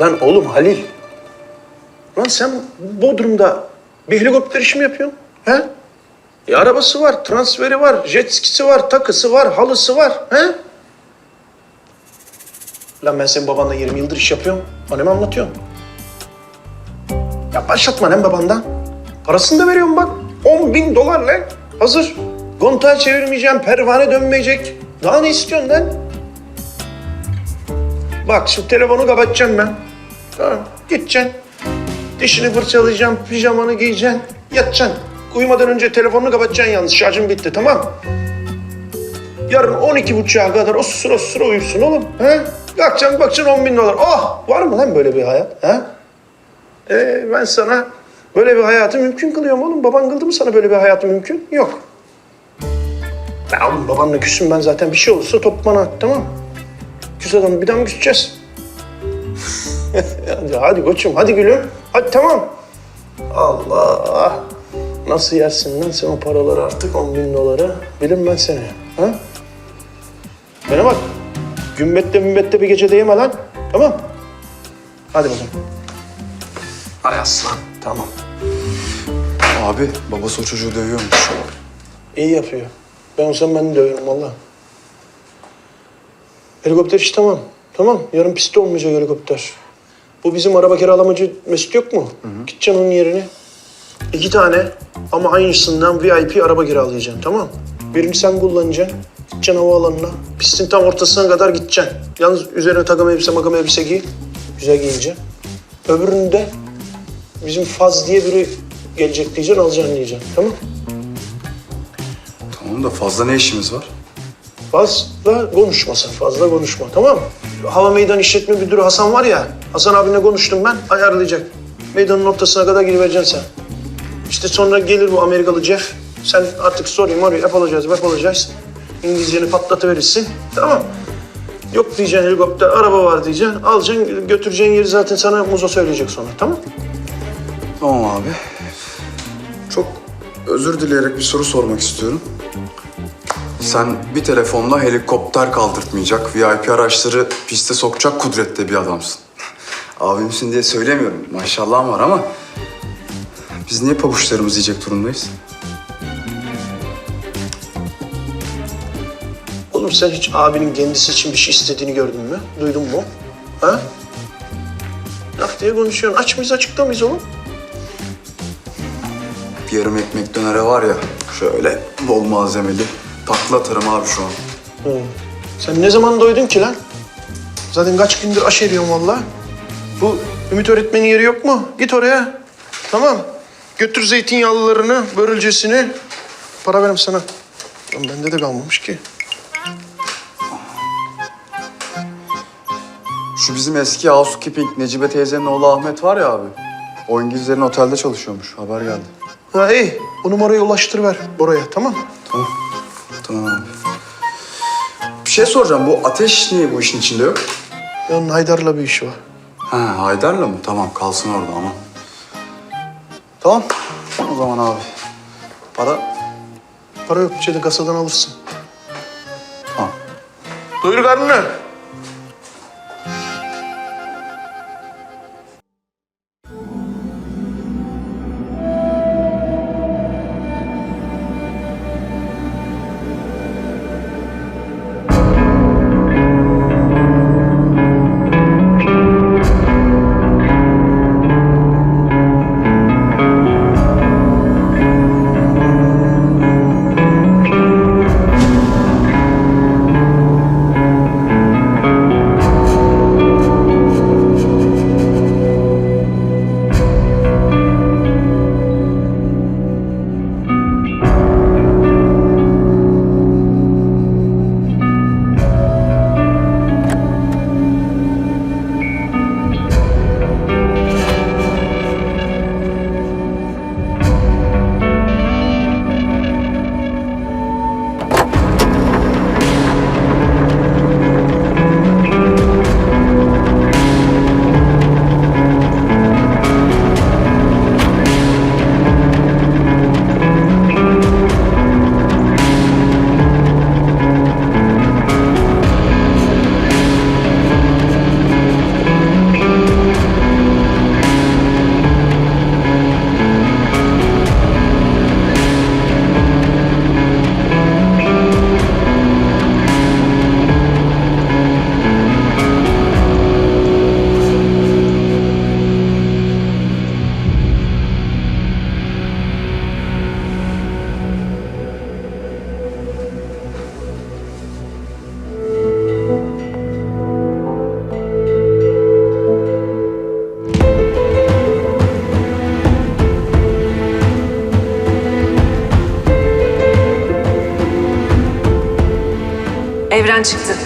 Lan oğlum Halil. Lan sen Bodrum'da bir helikopter işi mi yapıyorsun? He? E, arabası var, transferi var, jet skisi var, takısı var, halısı var. He? Lan ben senin babanla 20 yıldır iş yapıyorum. Bana mı anlatıyorsun? Ya başlatma lan babandan. Parasını da veriyorum bak. 10 bin dolar lan. Hazır. Kontağı çevirmeyeceğim, pervane dönmeyecek. Daha ne istiyorsun lan? Bak şu telefonu kapatacağım ben. Tamam, gideceksin. Dişini fırçalayacaksın, pijamanı giyeceksin, yatacaksın. Uyumadan önce telefonunu kapatacaksın yalnız, şarjın bitti, tamam Yarın 12 buçuğa kadar o sıra sıra uyursun oğlum. He? Kalkacaksın bakacaksın 10 bin dolar. Oh! Var mı lan böyle bir hayat? He? Ee, ben sana böyle bir hayatı mümkün kılıyorum oğlum. Baban kıldı mı sana böyle bir hayatı mümkün? Yok. Ya oğlum babanla küsüm ben zaten bir şey olursa top bana at tamam Küs adamı bir daha mı küseceğiz? Hadi, hadi koçum hadi gülüm. Hadi tamam. Allah. Nasıl yersin lan sen o paraları artık 10 bin doları? Bilim ben seni. Ha? Bana bak. Gümbette mümbette bir gece yeme lan. Tamam. Hadi bakalım. Ay aslan. Tamam. Abi babası o çocuğu dövüyormuş. İyi yapıyor. Ben olsam ben de döverim valla. Helikopter iş tamam. Tamam. Yarın pistte olmayacak helikopter. Bu bizim araba kiralamacı Mesut yok mu? Gideceksin onun yerine. İki tane ama aynısından VIP araba kiralayacaksın tamam Birini sen kullanacaksın. Gideceksin havaalanına. Pistin tam ortasına kadar gideceksin. Yalnız üzerine takım elbise makam elbise giy. Güzel giyineceksin. Öbürünü de bizim Faz diye biri gelecek diyeceksin alacaksın diyeceksin. Tamam Tamam da fazla ne işimiz var? Fazla konuşmasın, fazla konuşma tamam mı? Hava Meydan İşletme Müdürü Hasan var ya, Hasan abinle konuştum ben, ayarlayacak. Meydanın ortasına kadar girivereceksin sen. İşte sonra gelir bu Amerikalı Jeff. Sen artık sorayım orayı yapılacağız, yapılacağız. İngilizceni patlatıverirsin, tamam Yok diyeceksin helikopter, araba var diyeceksin. Alacaksın, götüreceğin yeri zaten sana Muzo söyleyecek sonra, tamam Tamam abi. Çok özür dileyerek bir soru sormak istiyorum. Sen bir telefonla helikopter kaldırtmayacak, VIP araçları piste sokacak kudrette bir adamsın. Abimsin diye söylemiyorum. Maşallah var ama biz niye pabuçlarımızı yiyecek durumdayız? Oğlum sen hiç abinin kendisi için bir şey istediğini gördün mü? Duydun mu? Ha? Laf diye konuşuyorsun. Aç mıyız, açıkta mıyız oğlum? Bir yarım ekmek dönere var ya, şöyle bol malzemeli. Takla atarım abi şu an. Hı. Sen ne zaman doydun ki lan? Zaten kaç gündür aş eriyorsun vallahi. Bu Ümit öğretmenin yeri yok mu? Git oraya. Tamam. Götür zeytinyağlılarını, börülcesini. Para verem sana. Lan bende de kalmamış ki. Şu bizim eski housekeeping Necibe teyzenin oğlu Ahmet var ya abi. O İngilizlerin otelde çalışıyormuş. Haber geldi. Ha iyi. O numarayı ulaştırıver oraya tamam Tamam. Şey soracağım. Bu ateş niye bu işin içinde yok? Ya onun Haydar'la bir işi var. Ha Haydar'la mı? Tamam kalsın orada ama. Tamam. O zaman abi. Para? Para yok. İçeride kasadan alırsın. Tamam. Doyur karnını. экранчик,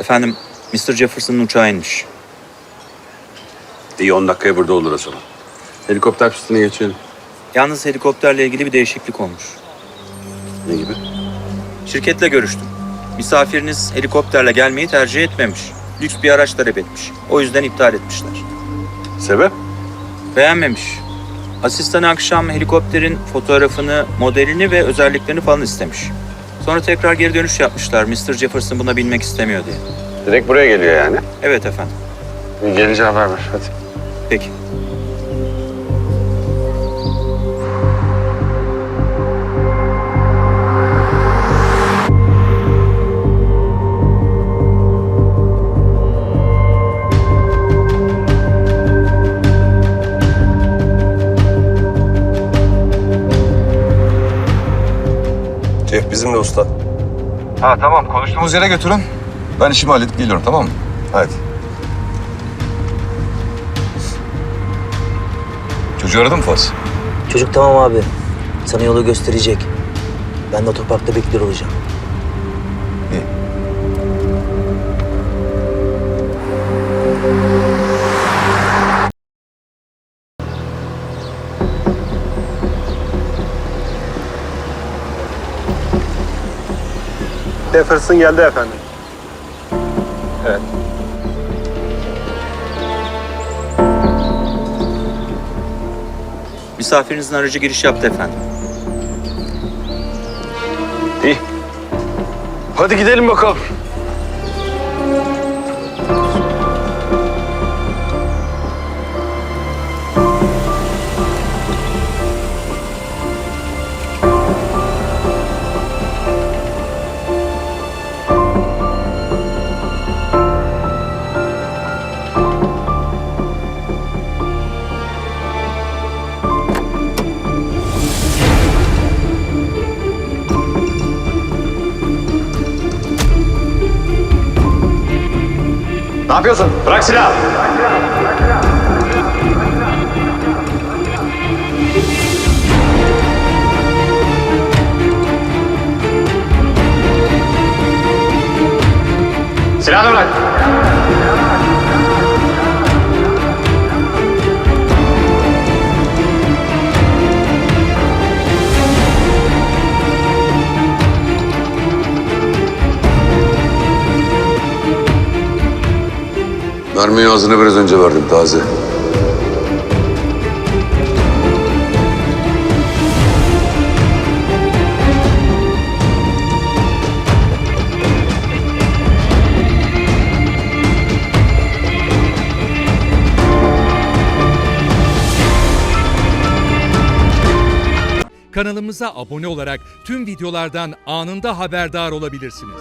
Efendim, Mr. Jefferson'ın uçağı inmiş. İyi 10 dakikaya burada olur o zaman. Helikopter pistine geçelim. Yalnız helikopterle ilgili bir değişiklik olmuş. Ne gibi? Şirketle görüştüm. Misafiriniz helikopterle gelmeyi tercih etmemiş. Lüks bir araç talep etmiş. O yüzden iptal etmişler. Sebep? Beğenmemiş. Asistanı akşam helikopterin fotoğrafını, modelini ve özelliklerini falan istemiş. Sonra tekrar geri dönüş yapmışlar. Mr. Jefferson buna bilmek istemiyor diye. Direkt buraya geliyor yani. Evet efendim. Gelince haber ver hadi. Peki. Bizimle usta. Ha tamam konuştuğumuz yere götürün. Ben işimi halledip geliyorum tamam mı? Hadi. Çocuğu aradın mı Fas? Çocuk tamam abi. Sana yolu gösterecek. Ben de otoparkta bekliyor olacağım. İyi. Jefferson geldi efendim. Evet. Misafirinizin aracı giriş yaptı efendim. İyi. Hadi gidelim bakalım. Ne yapıyorsun? Bırak silahı. Silahını bırak. Mermiyi ağzına biraz önce verdim taze. Kanalımıza abone olarak tüm videolardan anında haberdar olabilirsiniz.